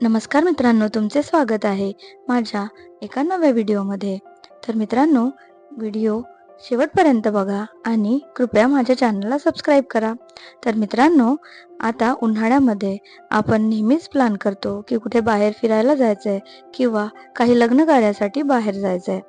नमस्कार मित्रांनो तुमचे स्वागत आहे माझ्या एका नव्या व्हिडिओमध्ये. तर मित्रांनो व्हिडिओ शेवटपर्यंत बघा आणि कृपया माझ्या चॅनलला सबस्क्राईब करा. तर मित्रांनो आता उन्हाळ्यामध्ये आपण नेहमीच प्लॅन करतो की कुठे बाहेर फिरायला जायचं आहे किंवा काही लग्न कार्यासाठी बाहेर जायचं आहे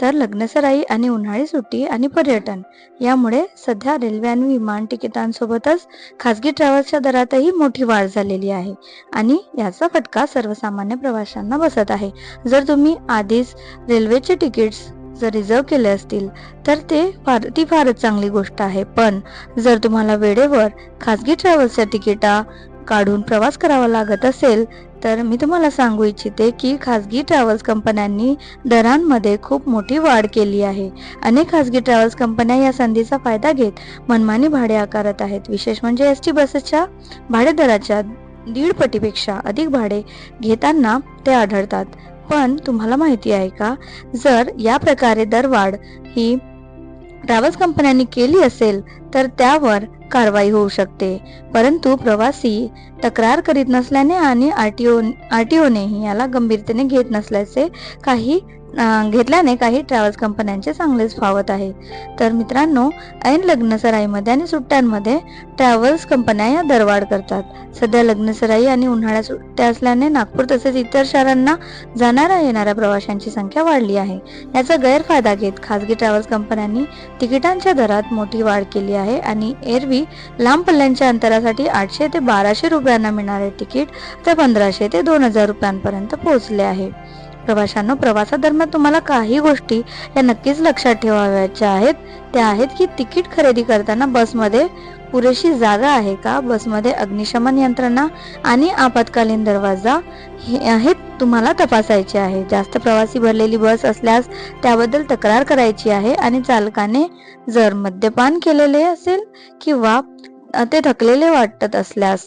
तर लग्नसराई आणि उन्हाळी सुट्टी आणि पर्यटन यामुळे सध्या रेल्वे आणि विमान तिकिटांसोबतच खासगी ट्रॅव्हल्सच्या दरातही मोठी वाढ झालेली आहे आणि याचा फटका सर्वसामान्य प्रवाशांना बसत आहे. जर तुम्ही आधीच रेल्वेचे तिकीट्स जर रिझर्व केले असतील तर ते फार ती फारच चांगली गोष्ट आहे. पण जर तुम्हाला वेळेवर खासगी ट्रॅव्हल्सच्या तिकिटा काढून प्रवास करावा लागत असेल तर मी तुम्हाला सांगू इच्छिते की खासगी ट्रॅव्हल्स कंपन्यांनी दरांमध्ये खूप मोठी वाढ केली आहे. अनेक खाजगी ट्रॅव्हल्स कंपन्या या संधीचा फायदा घेत मनमानी भाडे आकारत आहेत. विशेष म्हणजे एस टी बसेसच्या भाडेदराच्या दीड पटीपेक्षा अधिक भाडे घेताना ते आढळतात. पण तुम्हाला माहिती आहे का? जर या प्रकारे दरवाढ ही ट्रॅव्हल्स कंपन्यांनी केली असेल तर त्यावर कारवाई होऊ शकते. परंतु प्रवासी तक्रार करीत नसल्याने आणि R T O R T ओनेही याला गंभीरतेने घेत नसल्याचे काही घेतल्याने काही ट्रॅव्हल्स कंपन्यांचे चांगलेच फावत आहे. तर मित्रांनो ऐन लग्नसराईमध्ये आणि सुट्ट्यांमध्ये ट्रॅव्हल्स कंपन्या या दरवाढ करतात. सध्या लग्नसराई आणि उन्हाळ्यात सुट्ट्या असल्याने नागपूर तसेच इतर शहरांना जाणाऱ्या येणाऱ्या प्रवाशांची संख्या वाढली आहे. याचा गैरफायदा घेत खासगी ट्रॅव्हल्स कंपन्यांनी तिकिटांच्या दरात मोठी वाढ केली आहे आणि एरवी लांब पल्ल्यांच्या अंतरासाठी आठशे ते बाराशे रुपयांना मिळणारे तिकीट तर पंधराशे ते दोन हजार रुपयांपर्यंत पोहोचले आहे. प्रवाशांनो प्रवासादरम्यान तुम्हाला काही गोष्टी या नक्कीच लक्षात ठेवाव्याच्या आहेत. त्या आहेत की तिकीट खरेदी करताना बसमध्ये पुरेशी जागा आहे का? बसमध्ये अग्निशमन यंत्रणा आणि आपत्कालीन दरवाजा हे आहेत तुम्हाला तपासायचे आहे. जास्त प्रवासी भरलेली बस असल्यास त्याबद्दल तक्रार करायची आहे आणि चालकाने जर मद्यपान केलेले असेल किंवा ते थकलेले वाटत असल्यास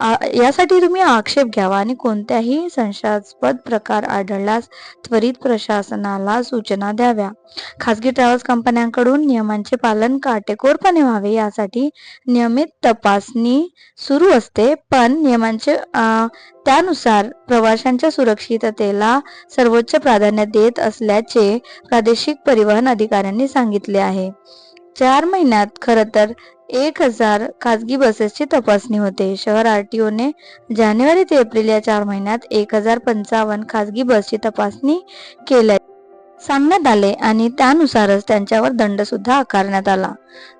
यासाठी तुम्ही आक्षेप घ्यावा आणि कोणत्याही संशयास्पद प्रकार आढळल्यास त्वरित प्रशासनाला सूचना द्याव्या. खासगी ट्रॅव्हल्स कंपन्यांकडून नियमांचे पालन काटेकोरपणे व्हावे यासाठी नियमित तपासणी सुरू असते. पण नियमांचे त्यानुसार प्रवाशांच्या सुरक्षिततेला सर्वोच्च प्राधान्य देत असल्याचे प्रादेशिक परिवहन अधिकाऱ्यांनी सांगितले आहे. चार महिन्यात खरं तर एक हजार खासगी बसेसची तपासणी होते. शहर आरटीओने जानेवारी ते एप्रिल या चार महिन्यात एक हजार पंचावन्न खासगी बसची तपासणी केल्या सांगण्यात आले आणि त्यानुसारच त्यांच्यावर दंड सुद्धा आकारण्यात आला.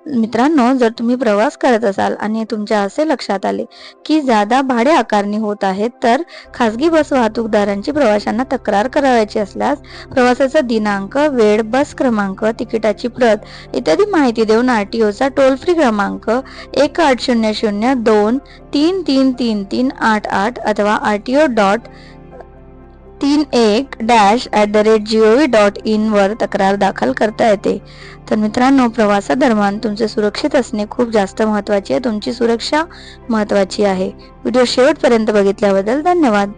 मित्रांनो जर तुम्ही प्रवास करत असाल आणि तुमच्या असे लक्षात आले की जादा भाडे आकारणी होत आहेत तर खासगी बस वाहतूकदारांची प्रवाशांना तक्रार करावयाची असल्यास प्रवासाचा दिनांक वेळ बस क्रमांक तिकिटाची प्रत इत्यादी माहिती देऊन आरटीओचा टोल फ्री क्रमांक एक आठ शून्य शून्य दोन तीन तीन तीन तीन आठ आठ अथवा आरटीओ डॉट तीन एक dash at the rate G O V dot इनवर तक्रार दाखल करता येते. तर मित्रांनो प्रवासादरम्यान तुमचे सुरक्षित असणे खूप जास्त महत्त्वाचे आहे. तुमची सुरक्षा महत्त्वाची आहे. व्हिडिओ शेवटपर्यंत बघितल्याबद्दल धन्यवाद.